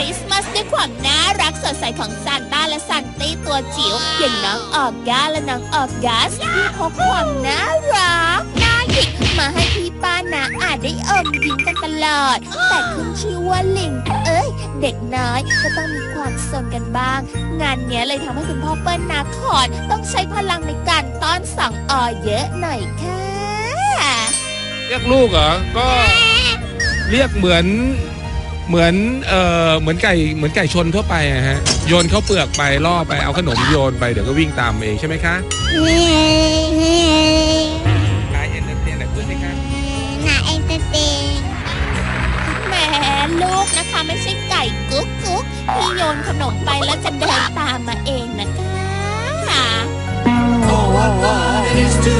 คริสต์มาสด้วยความน่ารักสดใสของซานต้าและซันตี้ตัวจิ๋วอย่างน้องออกกาและน้องออกกัสที่พกความน่ารักน่าหยิกมาให้พี่ป้านาอาจได้อมยิ้มกันตลอด แต่ขึ้นชื่อว่าลิง เอ้ย เด็กน้อยก็ต้องมีความสนกันบ้าง งานเนี้ยเลยทำให้คุณพ่อเปิ้ลนาคอนต้องใช้พลังในการต้อนสองอเยอะหน่อยค่ะเรียกลูกเหรอ ก็เรียกเหมือน เหมือนเอ่อเหมือนไก่เหมือนไก่ชนทั่วไปอะฮะโยนเข้าวเปลือกไปล่อไปเอาขนมโยนไปเดี๋ยวก็วิ่งตามเองใช่ไหมคะกายเอ็นเตอร์เทนแต่พูดสิคะน่าเอนเตอร์เทนแหมลูกนะคะไม่ใช่ไก่กุ๊กกุ๊กที่โยนขนมไปแล้วจะเดินตามมาเองนะคะ Oh, what fun it is to